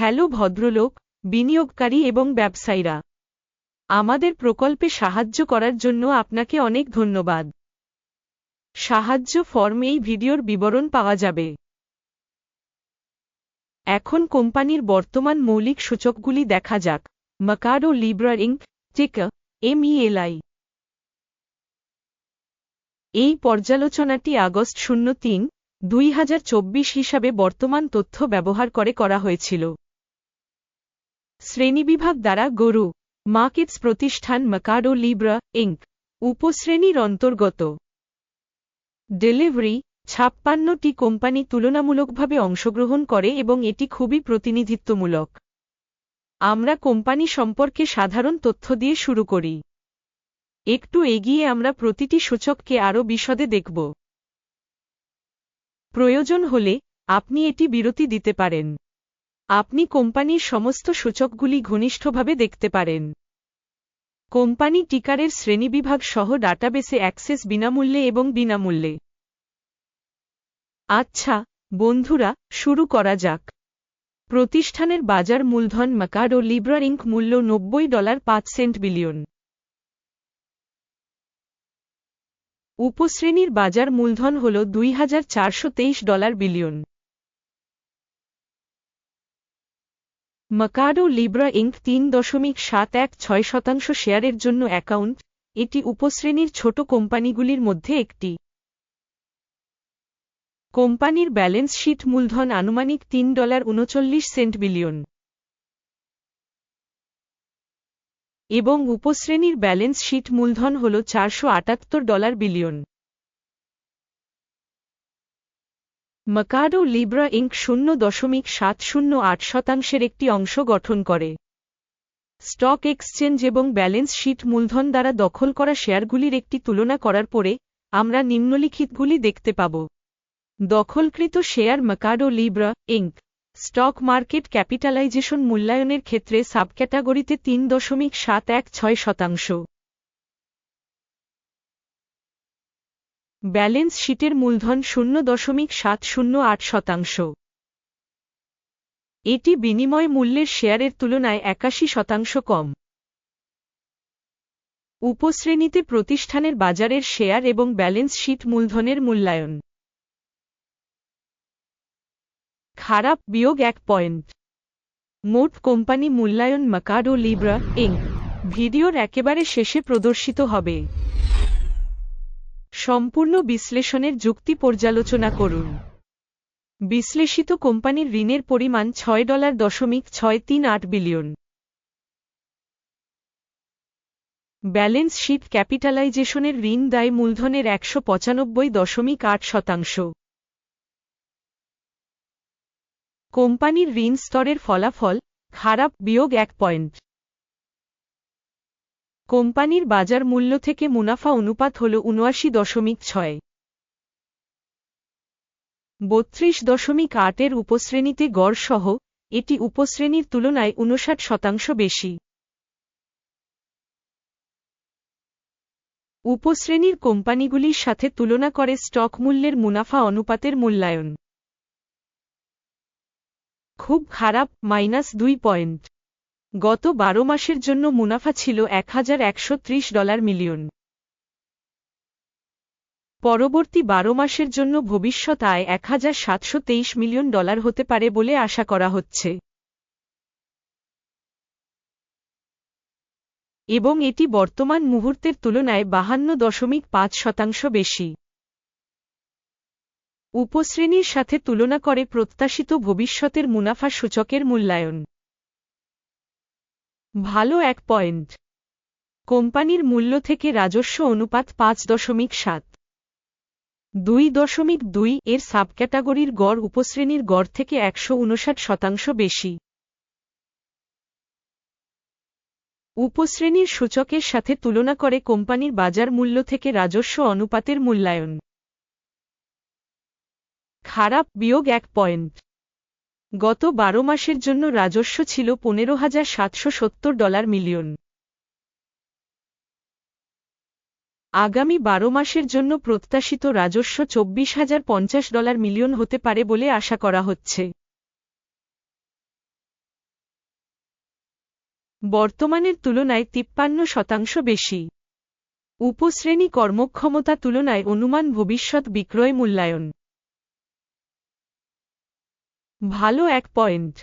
Hello ভদ্রলোক, বিনিয়োগকারী এবং ব্যবসায়ীরা। আমাদের প্রকল্পে সাহায্য করার জন্য আপনাকে অনেক ধন্যবাদ। সাহায্য ফর্ম এই ভিডিওর বিবরণ পাওয়া যাবে। এখন কোম্পানির বর্তমান মৌলিক সূচকগুলি দেখা যাক। মাকাডো লিব্রা ইঙ্ক, টিকা, এমইএলআই। এই পর্যালোচনাটি আগস্ট শূন্য তিন, দুই হিসাবে বর্তমান তথ্য ব্যবহার করে করা হয়েছিল। শ্রেণীবিভাগ দ্বারা গরু, মার্কেটস প্রতিষ্ঠান মাকাডো লিব্রা ইঙ্ক উপশ্রেণীর অন্তর্গত। ডেলিভারি ছাপ্পান্নটি কোম্পানি তুলনামূলকভাবে অংশগ্রহণ করে এবং এটি খুবই প্রতিনিধিত্বমূলক। আমরা কোম্পানি সম্পর্কে সাধারণ তথ্য দিয়ে শুরু করি। একটু এগিয়ে আমরা প্রতিটি সূচককে আরও বিশদে দেখব। প্রয়োজন হলে আপনি এটি বিরতি দিতে পারেন। আপনি কোম্পানির সমস্ত সূচকগুলি ঘনিষ্ঠভাবে দেখতে পারেন। কোম্পানি টিকারের শ্রেণীবিভাগ সহ ডাটাবেসে অ্যাক্সেস বিনামূল্যে এবং বিনামূল্যে। আচ্ছা বন্ধুরা, শুরু করা যাক। প্রতিষ্ঠানের বাজার মূলধন মাকার ও লিব্রা ইঙ্ক মূল্য নব্বই ডলার পাঁচ সেন্ট বিলিয়ন। উপশ্রেণীর বাজার মূলধন হল দুই হাজার চারশো তেইশ dollar billion. Mercado Libre Inc তিন দশমিক সাত এক ছয় শতাংশ শেয়ারের জন্য অ্যাকাউন্ট, এটি উপশ্রেণীর ছোট কোম্পানিগুলির মধ্যে একটি। কোম্পানির ব্যালেন্স শিট মূলধন আনুমানিক তিন ডলার উনচল্লিশ সেন্ট বিলিয়ন। এবং উপশ্রেণীর ব্যালেন্স শিট মূলধন হল চারশো আটাত্তর dollar billion. Mercado Libre Inc শূন্য দশমিক সাত শূন্য আট শতাংশের একটি অংশ গঠন করে। স্টক এক্সচেঞ্জ এবং ব্যালেন্স শিট মূলধন দ্বারা দখল করা শেয়ারগুলির একটি তুলনা করার পরে, আমরা নিম্নলিখিতগুলি দেখতে পাব। দখলকৃত share Mercado Libre Inc stock market capitalization মূল্যায়নের ক্ষেত্রে সাবক্যাটাগরিতে তিন দশমিক সাত এক ছয় শতাংশ। ব্যালেন্স শিটের মূলধন শূন্য দশমিক সাত শূন্য আট শতাংশ। এটি বিনিময় মূল্যের শেয়ারের তুলনায় একাশি শতাংশ কম। উপশ্রেণীতে প্রতিষ্ঠানের বাজারের শেয়ার এবং ব্যালেন্স শিট মূলধনের মূল্যায়ন। খারাপ বিয়োগ এক পয়েন্ট। মোট কোম্পানি মূল্যায়ন মাকাড লিব্রা ইং ভিডিওর একেবারে শেষে প্রদর্শিত হবে। সম্পূর্ণ বিশ্লেষণের যুক্তি পর্যালোচনা করুন। বিশ্লেষিত কোম্পানির ঋণের পরিমাণ ছয় ডলার দশমিক ছয় তিন আট বিলিয়ন। ব্যালেন্স শিট ক্যাপিটালাইজেশনের ঋণ দায় মূলধনের একশো পঁচানব্বই দশমিক আট শতাংশ। কোম্পানির ঋণ স্তরের ফলাফল, খারাপ বিয়োগ এক পয়েন্ট। কোম্পানির বাজার মূল্য থেকে মুনাফা অনুপাত হল উনআশি দশমিক ছয়। বত্রিশ দশমিক আটের উপশ্রেণীতে গড় সহ এটি উপশ্রেণীর তুলনায় উনষাট শতাংশ বেশি। উপশ্রেণীর কোম্পানিগুলির সাথে তুলনা করে স্টক মূল্যের মুনাফা অনুপাতের মূল্যায়ন। খুব খারাপ, মাইনাস দুই পয়েন্ট। গত বারো মাসের জন্য মুনাফা ছিল এক হাজার একশো ত্রিশ ডলার মিলিয়ন। পরবর্তী বারো মাসের জন্য ভবিষ্যৎ আয় এক হাজার সাতশো তেইশ মিলিয়ন ডলার হতে পারে বলে আশা করা হচ্ছে। এবং এটি বর্তমান মুহূর্তের তুলনায় বাহান্ন দশমিক পাঁচ শতাংশ বেশি। উপশ্রেণীর সাথে তুলনা করে প্রত্যাশিত ভবিষ্যতের মুনাফা সূচকের মূল্যায়ন। ভালো এক পয়েন্ট। কোম্পানির মূল্য থেকে রাজস্ব অনুপাত পাঁচ দশমিক সাত। দুই দশমিক দুই এর সাবক্যাটাগরির গড় উপশ্রেণীর গড় থেকে একশো উনষাট শতাংশ বেশি। উপশ্রেণীর সূচকের সাথে তুলনা করে কোম্পানির বাজার মূল্য থেকে রাজস্ব অনুপাতের মূল্যায়ন। খারাপ বিয়োগ এক পয়েন্ট। গত বারো মাসের জন্য রাজস্ব ছিল পনেরো হাজার সাতশো সত্তর ডলার মিলিয়ন। আগামী বারো মাসের জন্য প্রত্যাশিত রাজস্ব চব্বিশ হাজার পঞ্চাশ ডলার মিলিয়ন হতে পারে বলে আশা করা হচ্ছে। বর্তমানের তুলনায় তিপ্পান্ন শতাংশ বেশি। উপশ্রেণী কর্মক্ষমতা তুলনায় অনুমান ভবিষ্যৎ বিক্রয় মূল্যায়ন। ভালো এক পয়েন্ট।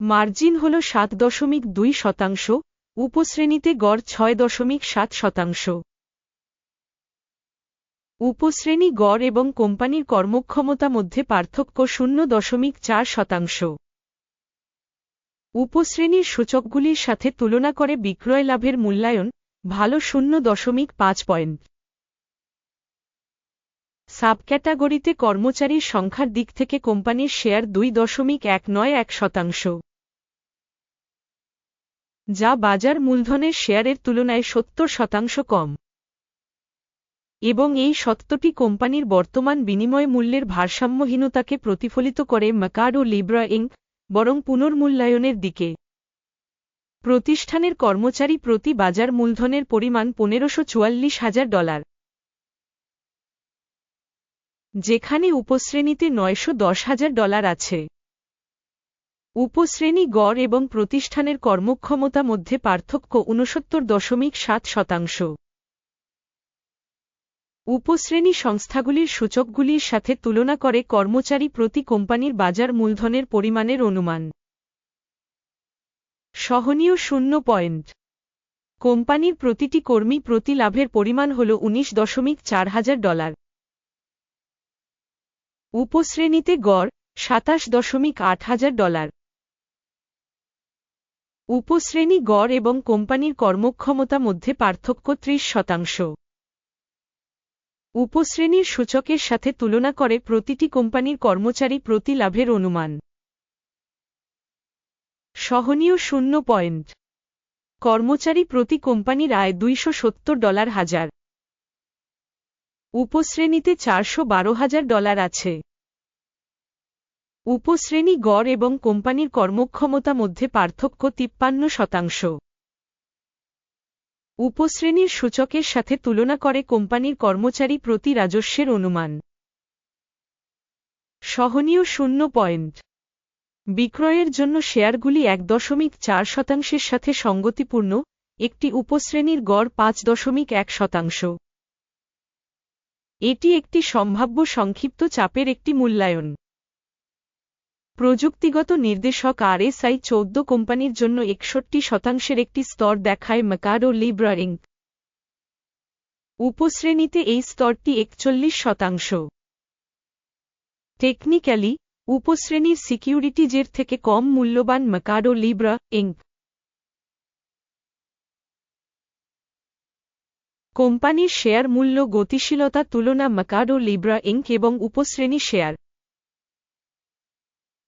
মার্জিন হল সাত দশমিক দুই শতাংশ, উপশ্রেণীতে গড় ছয় দশমিক সাত শতাংশ। উপশ্রেণী গড় এবং কোম্পানির কর্মক্ষমতা মধ্যে পার্থক্য শূন্য দশমিক চার শতাংশ। উপশ্রেণীর সূচকগুলির সাথে তুলনা করে বিক্রয় লাভের মূল্যায়ন, ভালো শূন্য দশমিক পাঁচ পয়েন্ট। সাবক্যাটাগরিতে কর্মচারীর সংখ্যার দিক থেকে কোম্পানির শেয়ার দুই দশমিক এক নয় এক শতাংশ। যা বাজার মূলধনের শেয়ারের তুলনায় সত্তর শতাংশ কম। এবং এই সত্যটি কোম্পানির বর্তমান বিনিময় মূল্যের ভারসাম্যহীনতাকে প্রতিফলিত করে ম্যাকার ও লিব্রা ইঙ্ক বরং পুনর্মূল্যায়নের দিকে। প্রতিষ্ঠানের কর্মচারী প্রতি বাজার মূলধনের পরিমাণ পনেরোশো হাজার ডলার। যেখানে উপশ্রেণীতে নয়শো দশ হাজার ডলার আছে। উপশ্রেণী গড় এবং প্রতিষ্ঠানের কর্মক্ষমতা মধ্যে পার্থক্য ঊনসত্তর দশমিক সাত শতাংশ। উপশ্রেণী সংস্থাগুলির সূচকগুলির সাথে তুলনা করে কর্মচারী প্রতি কোম্পানির বাজার মূলধনের পরিমাণের অনুমান। সহনীয় শূন্য পয়েন্ট। কোম্পানির প্রতিটি কর্মী প্রতি লাভের পরিমাণ হল উনিশ দশমিক চার হাজার ডলার। উপশ্রেণীতে গড় সাতাশ দশমিক আট হাজার ডলার। উপশ্রেণী গড় এবং কোম্পানির কর্মক্ষমতা মধ্যে পার্থক্য ত্রিশ শতাংশ। উপশ্রেণীর সূচকের সাথে তুলনা করে প্রতিটি কোম্পানির কর্মচারী প্রতি লাভের অনুমান। সহনীয় শূন্য পয়েন্ট। কর্মচারী প্রতি কোম্পানির আয় দুইশো সত্তর ডলার হাজার। উপশ্রেণীতে চারশো হাজার ডলার আছে। উপশ্রেণী গড় এবং কোম্পানির কর্মক্ষমতা মধ্যে পার্থক্য তিপ্পান্ন শতাংশ। উপশ্রেণীর সূচকের সাথে তুলনা করে কোম্পানির কর্মচারী প্রতি রাজস্বের অনুমান। সহনীয় শূন্য পয়েন্ট। বিক্রয়ের জন্য শেয়ারগুলি এক দশমিক চার শতাংশের সাথে সঙ্গতিপূর্ণ, একটি উপশ্রেণীর গড় পাঁচ দশমিক এক শতাংশ। এটি একটি সম্ভাব্য সংক্ষিপ্ত চাপের একটি মূল্যায়ন। প্রযুক্তিগত নির্দেশক আরএসআই চৌদ্দ কোম্পানির জন্য একষট্টি শতাংশের একটি স্তর দেখায় ম্যাকাডো লিব্রা ইঙ্ক উপশ্রেণীতে এই স্তরটি একচল্লিশ শতাংশ। টেকনিক্যালি উপশ্রেণীর সিকিউরিটিজের থেকে কম মূল্যবান ম্যাকাডো লিব্রা ইঙ্ক কোম্পানির শেয়ার মূল্য গতিশীলতা তুলনা ম্যাকাডো লিব্রা ইঙ্ক এবং উপশ্রেণী শেয়ার।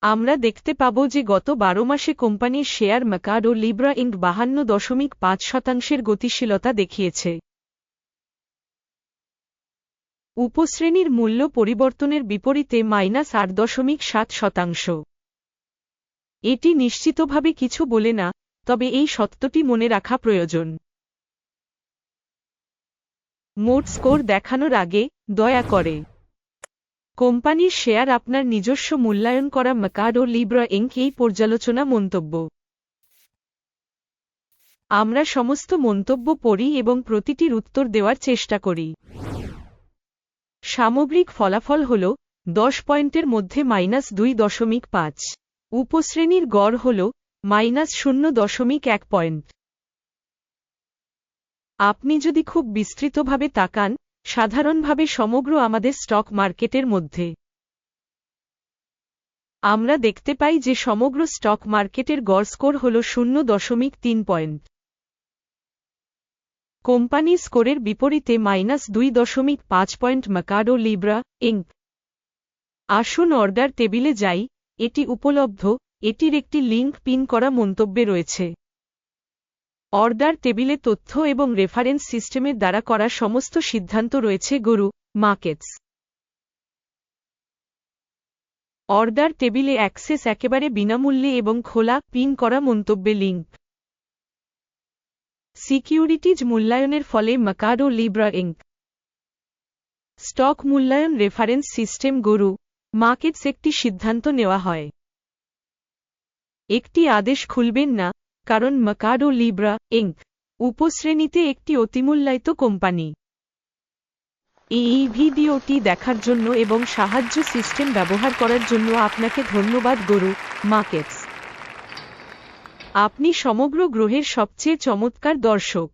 আমরা দেখতে পাব যে গত বারো মাসে কোম্পানির শেয়ার ম্যাকাডো লিব্রা ইঙ্ক বাহান্ন দশমিক পাঁচ শতাংশের গতিশীলতা দেখিয়েছে। উপশ্রেণীর মূল্য পরিবর্তনের বিপরীতে মাইনাস আট দশমিক সাত শতাংশ। এটি নিশ্চিতভাবে কিছু বলে না, তবে এই সত্যটি মনে রাখা প্রয়োজন। মোট স্কোর দেখানোর আগে দয়া করে কোম্পানির শেয়ার আপনার নিজস্ব মূল্যায়ন করা ম্যাকাডো লিব্রা ইঙ্ক এই পর্যালোচনা মন্তব্য। আমরা সমস্ত মন্তব্য পড়ি এবং প্রতিটির উত্তর দেওয়ার চেষ্টা করি। সামগ্রিক ফলাফল হল, দশ পয়েন্টের মধ্যে মাইনাস দুই দশমিক পাঁচ। উপশ্রেণীর গড় হল, মাইনাস শূন্য দশমিক এক পয়েন্ট। আপনি যদি খুব বিস্তৃতভাবে তাকান সাধারণভাবে সমগ্র আমাদের স্টক মার্কেটের মধ্যে। আমরা দেখতে পাই যে সমগ্র স্টক মার্কেটের গড় স্কোর হল শূন্য দশমিক তিন পয়েন্ট। কোম্পানি স্কোরের বিপরীতে মাইনাস দুই দশমিক পাঁচ পয়েন্ট ম্যাকাডো লিব্রা, ইঙ্ক। আসুন অর্ডার টেবিলে যাই, এটি উপলব্ধ, এটির একটি লিঙ্ক পিন করা মন্তব্যে রয়েছে। অর্ডার টেবিলে তথ্য এবং রেফারেন্স সিস্টেমের দ্বারা করা সমস্ত সিদ্ধান্ত রয়েছে, গরু মার্কেটস অর্ডার টেবিলে অ্যাক্সেস একেবারে বিনামূল্যে এবং খোলা, পিন করা মন্তব্যে লিঙ্ক। সিকিউরিটিজ মূল্যায়নের ফলে মাকাডো লিব্রা ইঙ্ক। স্টক মূল্যায়ন রেফারেন্স সিস্টেম, গরু মার্কেটস একটি সিদ্ধান্ত নেওয়া হয়। একটি আদেশ খুলবেন না কারণ মাকাডো লিব্রা ইঙ্ক উপশ্রেণীতে একটি অতিমূল্যায়িত কোম্পানি। এই ভিডিওটি দেখার জন্য এবং সাহায্য সিস্টেম ব্যবহার করার জন্য আপনাকে ধন্যবাদ, গরু মার্কেটস। আপনি সমগ্র গ্রহের সবচেয়ে চমৎকার দর্শক।